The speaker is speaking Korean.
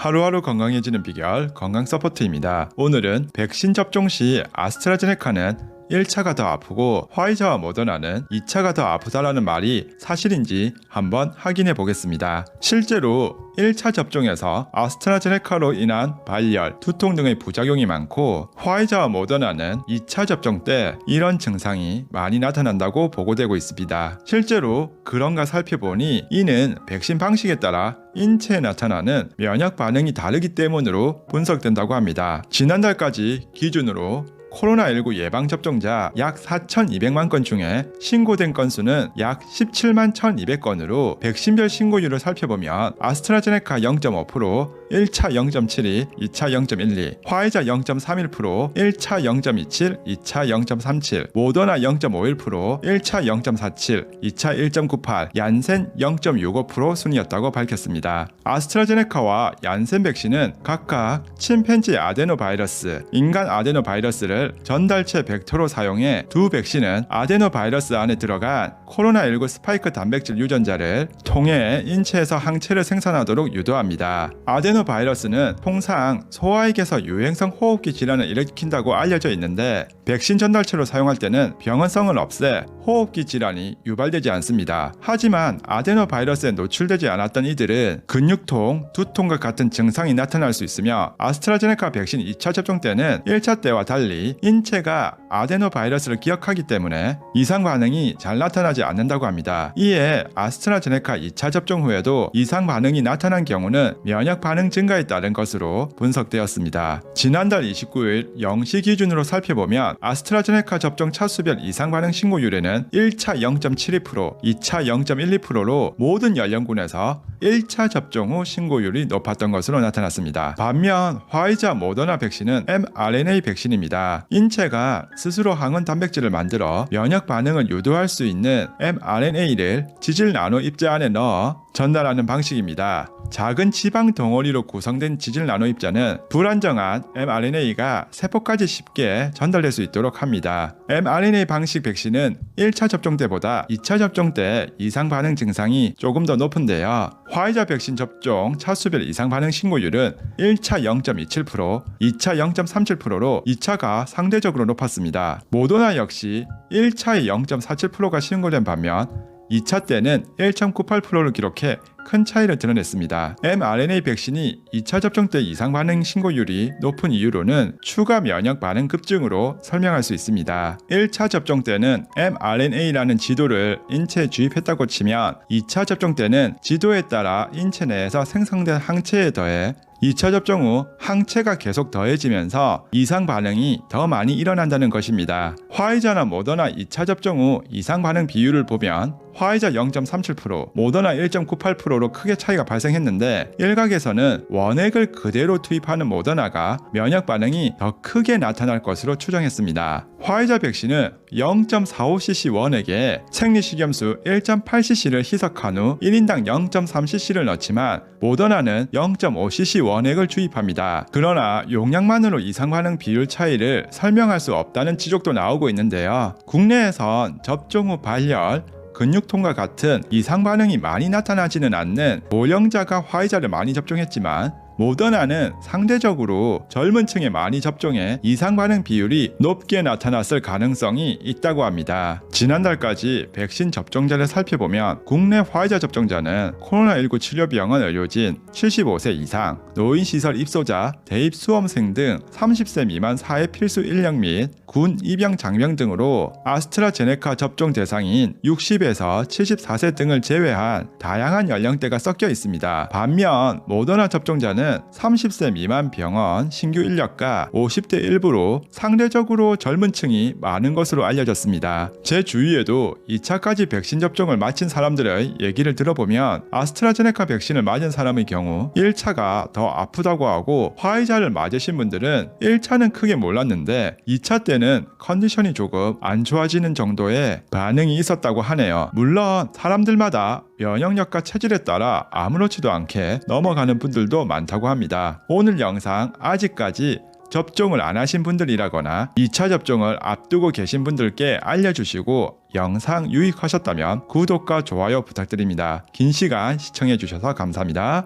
하루하루 건강해지는 비결 건강 서포트입니다. 오늘은 백신 접종 시 아스트라제네카는 1차가 더 아프고 화이자와 모더나는 2차가 더 아프다라는 말이 사실인지 한번 확인해 보겠습니다. 실제로 1차 접종에서 아스트라제네카로 인한 발열, 두통 등의 부작용이 많고 화이자와 모더나는 2차 접종 때 이런 증상이 많이 나타난다고 보고되고 있습니다. 실제로 그런가 살펴보니 이는 백신 방식에 따라 인체에 나타나는 면역 반응이 다르기 때문으로 분석된다고 합니다. 지난달까지 기준으로 코로나19 예방접종자 약 4,200만 건 중에 신고된 건수는 약 17만 1,200건으로 백신별 신고율을 살펴보면 아스트라제네카 0.5%, 1차 0.72, 2차 0.12, 화이자 0.31%, 1차 0.27, 2차 0.37, 모더나 0.51%, 1차 0.47, 2차 1.98, 얀센 0.65% 순이었다고 밝혔습니다. 아스트라제네카와 얀센 백신은 각각 침팬지 아데노 바이러스, 인간 아데노 바이러스를 전달체 벡터로 사용해 두 백신은 아데노 바이러스 안에 들어간 코로나19 스파이크 단백질 유전자를 통해 인체에서 항체를 생산하도록 유도합니다. 아데노바이러스는 통상 소아에게서 유행성 호흡기 질환을 일으킨다고 알려져 있는데 백신 전달체로 사용할 때는 병원성을 없애 호흡기 질환이 유발되지 않습니다. 하지만 아데노 바이러스에 노출되지 않았던 이들은 근육통, 두통과 같은 증상이 나타날 수 있으며 아스트라제네카 백신 2차 접종 때는 1차 때와 달리 인체가 아데노 바이러스를 기억하기 때문에 이상 반응이 잘 나타나지 않는다고 합니다. 이에 아스트라제네카 2차 접종 후에도 이상 반응이 나타난 경우는 면역 반응 증가에 따른 것으로 분석되었습니다. 지난달 29일 0시 기준으로 살펴보면 아스트라제네카 접종 차수별 이상 반응 신고율에는 1차 0.72%, 2차 0.12%로 모든 연령군에서 1차 접종 후 신고율이 높았던 것으로 나타났습니다. 반면 화이자 모더나 백신은 mRNA 백신입니다. 인체가 스스로 항원 단백질을 만들어 면역 반응을 유도할 수 있는 mRNA를 지질 나노 입자 안에 넣어 전달하는 방식입니다. 작은 지방 덩어리로 구성된 지질 나노 입자는 불안정한 mRNA가 세포까지 쉽게 전달될 수 있도록 합니다. mRNA 방식 백신은 1차 접종 때보다 2차 접종 때 이상 반응 증상이 조금 더 높은데요. 화이자 백신 접종 차수별 이상 반응 신고율은 1차 0.27%, 2차 0.37%로 2차가 상대적으로 높았습니다. 모더나 역시 1차에 0.47%가 신고된 반면 2차 때는 1.98%를 기록해 큰 차이를 드러냈습니다. mRNA 백신이 2차 접종 때 이상 반응 신고율이 높은 이유로는 추가 면역 반응 급증으로 설명할 수 있습니다. 1차 접종 때는 mRNA라는 지도를 인체에 주입했다고 치면 2차 접종 때는 지도에 따라 인체 내에서 생성된 항체에 더해 2차 접종 후 항체가 계속 더해지면서 이상 반응이 더 많이 일어난다는 것입니다. 화이자나 모더나 2차 접종 후 이상 반응 비율을 보면 화이자 0.37%, 모더나 1.98%로 크게 차이가 발생했는데 일각에서는 원액을 그대로 투입하는 모더나가 면역 반응이 더 크게 나타날 것으로 추정했습니다. 화이자 백신은 0.45cc 원액에 생리식염수 1.8cc를 희석한 후 1인당 0.3cc를 넣지만 모더나는 0.5cc 원액을 주입합니다. 그러나 용량만으로 이상 반응 비율 차이를 설명할 수 없다는 지적도 나오고 있는데요. 국내에선 접종 후 발열, 근육통과 같은 이상 반응이 많이 나타나지는 않는 모령자가 화이자를 많이 접종했지만 모더나는 상대적으로 젊은 층에 많이 접종해 이상 반응 비율이 높게 나타났을 가능성이 있다고 합니다. 지난달까지 백신 접종자를 살펴보면 국내 화이자 접종자는 코로나19 치료 병원 의료진 75세 이상, 노인시설 입소자, 대입 수험생 등 30세 미만 사회 필수 인력 및 군 입영 장병 등으로 아스트라제네카 접종 대상인 60에서 74세 등을 제외한 다양한 연령대가 섞여 있습니다. 반면 모더나 접종자 는 30세 미만 병원 신규 인력과 50대 일부로 상대적으로 젊은 층이 많은 것으로 알려졌습니다. 제 주위에도 2차까지 백신 접종을 마친 사람들의 얘기를 들어보면 아스트라제네카 백신을 맞은 사람의 경우 1차가 더 아프다고 하고 화이자를 맞으신 분들은 1차는 크게 몰랐는데 2차 때는 컨디션이 조금 안 좋아지는 정도의 반응이 있었다고 하네요. 물론 사람들마다 면역력과 체질에 따라 아무렇지도 않게 넘어가는 분들도 많다고 합니다. 오늘 영상 아직까지 접종을 안 하신 분들이라거나 2차 접종을 앞두고 계신 분들께 알려주시고 영상 유익하셨다면 구독과 좋아요 부탁드립니다. 긴 시간 시청해 주셔서 감사합니다.